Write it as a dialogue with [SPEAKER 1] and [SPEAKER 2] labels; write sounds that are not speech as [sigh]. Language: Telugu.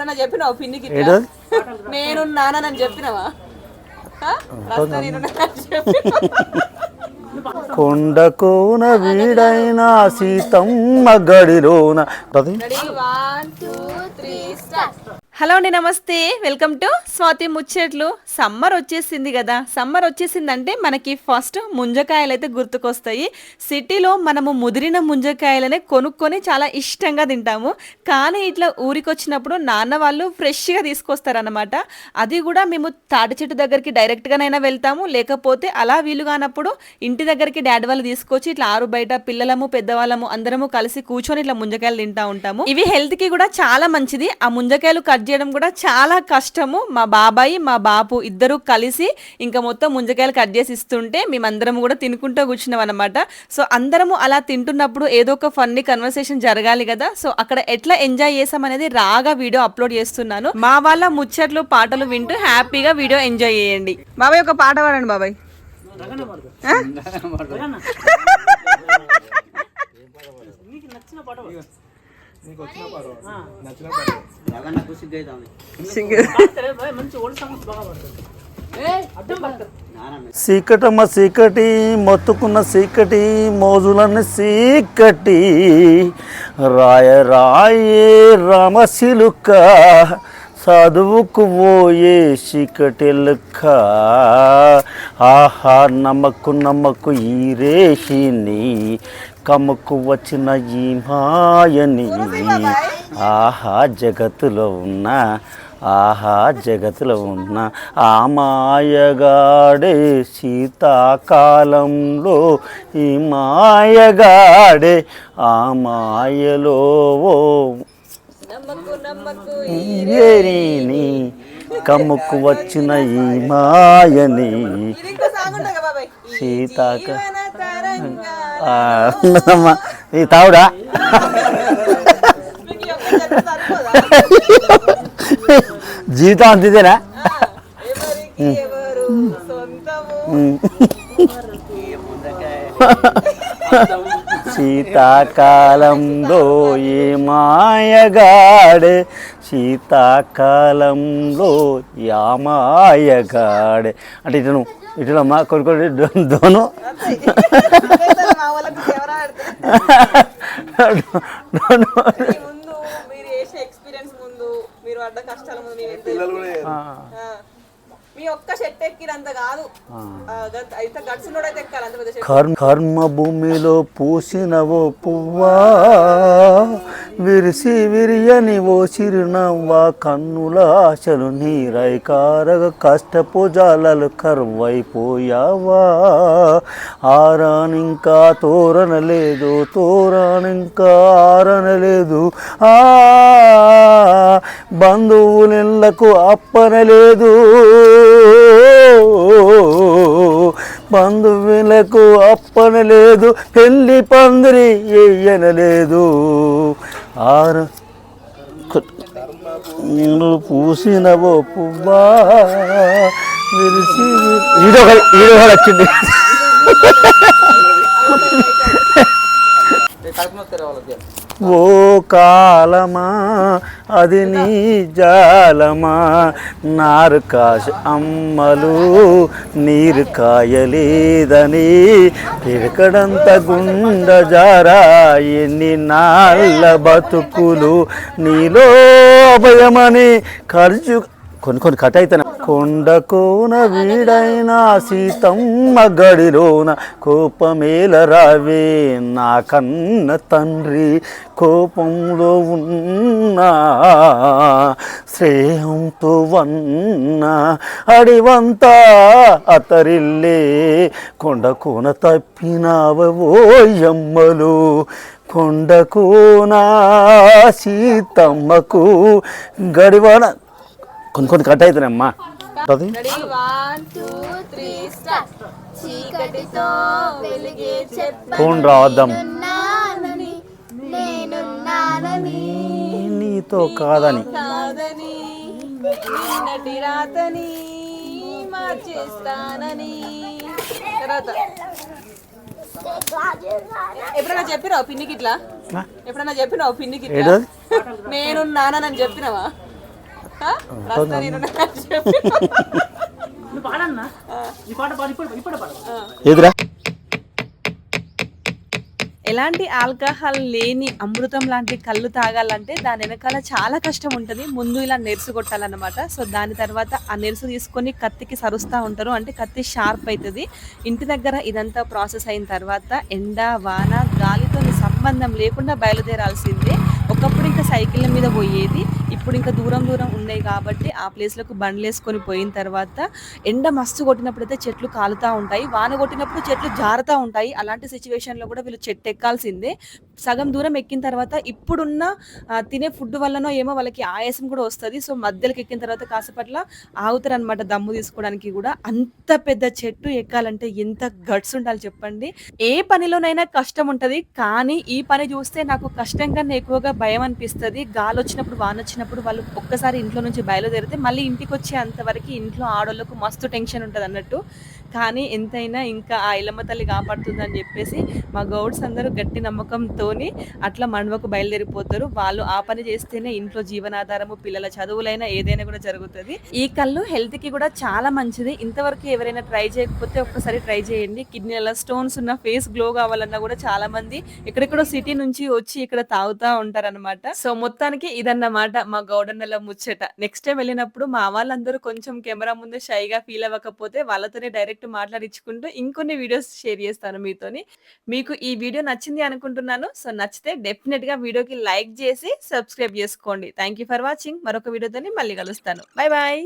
[SPEAKER 1] ఎప్పుడైనా చెప్పినావు పిన్నికి?
[SPEAKER 2] ఏంటది?
[SPEAKER 1] నేనున్నానని చెప్పినావా చెప్పినావా?
[SPEAKER 2] కొండకోన వీడైన సీతమ్మ గడిలోన
[SPEAKER 1] హలో అండి నమస్తే. వెల్కమ్ టు స్వాతి ముచ్చట్లు. సమ్మర్ వచ్చేసింది కదా. సమ్మర్ వచ్చేసిందంటే మనకి ఫస్ట్ ముంజకాయలు అయితే గుర్తుకొస్తాయి. సిటీలో మనము ముదిరిన ముంజకాయలనే కొనుక్కొని చాలా ఇష్టంగా తింటాము. కానీ ఇట్లా ఊరికి వచ్చినప్పుడు నాన్న వాళ్ళు ఫ్రెష్గా తీసుకొస్తారనమాట అది కూడా మేము తాటి చెట్టు దగ్గరికి డైరెక్ట్గానైనా వెళ్తాము. లేకపోతే అలా వీలు కానప్పుడు ఇంటి దగ్గరికి డాడీ వాళ్ళు తీసుకొచ్చి ఇట్లా ఆరు బయట పిల్లలము పెద్దవాళ్ళము అందరము కలిసి కూర్చొని ఇట్లా ముంజకాయలు తింటా ఉంటాము. ఇవి హెల్త్కి కూడా చాలా మంచిది. ఆ ముంజకాయలు కట్ చేయడం కూడా చాలా కష్టము. మా బాబాయి మా బాపు ఇద్దరు కలిసి ఇంకా మొత్తం ముంజకాయలు కట్ చేసి ఇస్తుంటే మేమందరం కూడా తినుకుంటూ కూర్చున్నాం అనమాట సో అందరము అలా తింటున్నప్పుడు ఏదో ఒక ఫన్నీ కన్వర్సేషన్ జరగాలి కదా. సో అక్కడ ఎట్లా ఎంజాయ్ చేసాం అనేది రాగా వీడియో అప్లోడ్ చేస్తున్నాను. మా వాళ్ళ ముచ్చట్లు పాటలు వింటూ హ్యాపీగా వీడియో ఎంజాయ్ చేయండి. బాబాయ్ ఒక పాట పాడండి బాబాయ్. [laughs]
[SPEAKER 2] సీకటమ్మ సీకటి మొత్తుకున్న సీకటి మోజులన్నీ సీకటి. రాయ రాయే రామశిలుక చదువుకు పోయే చీకటిలుక ఆహా నమ్మకు నమ్మకు ఈ రేషిని కమ్మకు వచ్చిన ఈ మాయని. ఆహా జగత్తులో ఉన్న ఆహా జగత్తులో ఉన్న ఆ మాయగాడే శీతాకాలంలో ఈ మాయగాడే ఆ మాయలో కమ్ముకు వచ్చిన ఈ మాయని.
[SPEAKER 1] ఇది ఇంకో [laughs] ఈ
[SPEAKER 2] తావుడా? జీవితం అంతేనా
[SPEAKER 1] ఆ,
[SPEAKER 2] శీతాకాలంలో ఏ మాయగాడే శీతాకాలంలో యా మాయగాడే. అంటే ఇతను ఇటు మా కొన్ని కొన్ని దో- దోను.
[SPEAKER 1] అంతే. మా ఒక్క కాదు. అయితే ఎక్కాలి అంత పెద్ద
[SPEAKER 2] కర్మ కర్మ భూమిలో పూసినవో పువ్వా విరిసి విరియని ఓ చిరునవ్వా కన్నుల ఆశలు నీరై కారగ కష్టపు జాలలు కరువైపోయావా. ఆరానింకా తోరణలేదు తోరానింకా ఆరనలేదు. ఆ. బంధువులకు అప్పనలేదు. బంధువులకు అప్పనలేదు. పెళ్ళి పందిరి ఎయ్యనలేదు. ఆరు నేను పూసినవో పువ్వా విరిసి ఈడో ఈడో వచ్చింది. ఓ కాలమా అది నీ జాలమా? నారు కాశ అమ్మలు నీరు కాయలేదని పిడకడంత గుండ జారా ఎన్ని నాళ్ళ బతుకులు నీలో అభయమని ఖర్చు కొన్ని కొన్ని కట్ అయితేనే కొండకోన వీడైన సీతమ్మ గడిలోన కోపమేల రావే నా కన్న తండ్రి కోపంలో ఉన్నా శ్రేయంతో వన్న అడివంతా అతరిల్లే. కొండకోన తప్పినావో యమ్మలు కొండకోన సీతమ్మకు గడివన కొన్ని కొన్ని కట్ అవుతున్నాయమ్మా అది? ఫోన్ రావద్దాం.
[SPEAKER 3] నానని
[SPEAKER 2] నీతో కాదని.
[SPEAKER 1] మార్చేస్తానని. తర్వాత. ఎప్పుడైనా చెప్పినావు పిన్నికి ఇట్లా? ఎప్పుడైనా చెప్పినావు పిన్నికి
[SPEAKER 2] ఏంటది?
[SPEAKER 1] నేనున్నానని చెప్పినావా?
[SPEAKER 2] ఎదురా
[SPEAKER 1] ఎలాంటి ఆల్కహాల్ లేని అమృతం లాంటి కళ్ళు తాగాలంటే దాని వెనకాల చాలా కష్టం ఉంటుంది. ముందు ఇలా నెరుసు కొట్టాలన్నమాట. సో దాని తర్వాత ఆ నెరుసు తీసుకొని కత్తికి సరుస్తూ ఉంటారు. అంటే కత్తి షార్ప్ అవుతుంది ఇంటి దగ్గర ఇదంతా ప్రాసెస్ అయిన తర్వాత ఎండ వాన గాలితో సంబంధం లేకుండా బయలుదేరాల్సిందే. ఒకప్పుడు ఇంకా సైకిళ్ళ మీద పోయేది. ఇప్పుడు ఇంకా దూరం దూరం ఉన్నాయి కాబట్టి ఆ ప్లేస్లకు బండ్లు వేసుకొని పోయిన తర్వాత ఎండ మస్తు కొట్టినప్పుడు అయితే చెట్లు కాలుతూ ఉంటాయి. వాన కొట్టినప్పుడు చెట్లు జారుతూ ఉంటాయి. అలాంటి సిచ్యువేషన్లో కూడా వీళ్ళు చెట్టు ఎక్కాల్సిందే. సగం దూరం ఎక్కిన తర్వాత ఇప్పుడున్న తినే ఫుడ్ వల్లనో ఏమో వాళ్ళకి ఆయాసం కూడా వస్తుంది. సో మధ్యలోకి ఎక్కిన తర్వాత కాసేపట్ల ఆగుతారు అనమాట దమ్ము తీసుకోవడానికి కూడా. అంత పెద్ద చెట్టు ఎక్కాలంటే ఎంత గట్స్ ఉండాలి చెప్పండి. ఏ పనిలోనైనా కష్టం ఉంటుంది. కానీ ఈ పని చూస్తే నాకు కష్టం కన్నా ఎక్కువగా భయం అనిపిస్తుంది. గాలి వచ్చినప్పుడు వాన వచ్చినప్పుడు వాళ్ళు ఒక్కసారి ఇంట్లో నుంచి బయలుదేరితే మళ్ళీ ఇంటికి వచ్చే అంతవరకు ఇంట్లో ఆడోళ్ళకు మస్తు టెన్షన్ ఉంటుంది అన్నట్టు కానీ ఎంతైనా ఇంకా ఆ ఇలమ్మ తల్లి కాపాడుతుందని చెప్పేసి మా గౌడ్స్ అందరూ గట్టి నమ్మకంతోని అట్లా మండవకు బయలుదేరిపోతారు. వాళ్ళు ఆ పని చేస్తేనే ఇంట్లో జీవనాధారము పిల్లల చదువులైనా ఏదైనా కూడా జరుగుతుంది. ఈ కళ్ళు హెల్త్కి కూడా చాలా మంచిది. ఇంతవరకు ఎవరైనా ట్రై చేయకపోతే ఒక్కసారి ట్రై చేయండి. కిడ్నీల స్టోన్స్ ఉన్న ఫేస్ గ్లో కావాలన్నా కూడా చాలా మంది ఎక్కడెక్కడో సిటీ నుంచి వచ్చి ఇక్కడ తాగుతా ఉంటారన్నమాట. సో మొత్తానికి ఇదన్నమాట మా గౌడన్నల ముచ్చట. నెక్స్ట్ టైం వెళ్ళినప్పుడు మా వాళ్ళందరూ కొంచెం కెమెరా ముందు షైగా ఫీల్ అవ్వకపోతే వాళ్ళతోనే డైరెక్ట్ మాట్లాడించుకుంటూ ఇంకొన్ని వీడియోస్ షేర్ చేస్తాను మీతోని. మీకు ఈ వీడియో నచ్చింది అనుకుంటున్నాను. సో నచ్చితే డెఫినెట్గా వీడియోకి లైక్ చేసి సబ్స్క్రైబ్ చేసుకోండి. Thank you for watching. మరొక వీడియోతోని మళ్ళీ కలుస్తాను. Bye bye!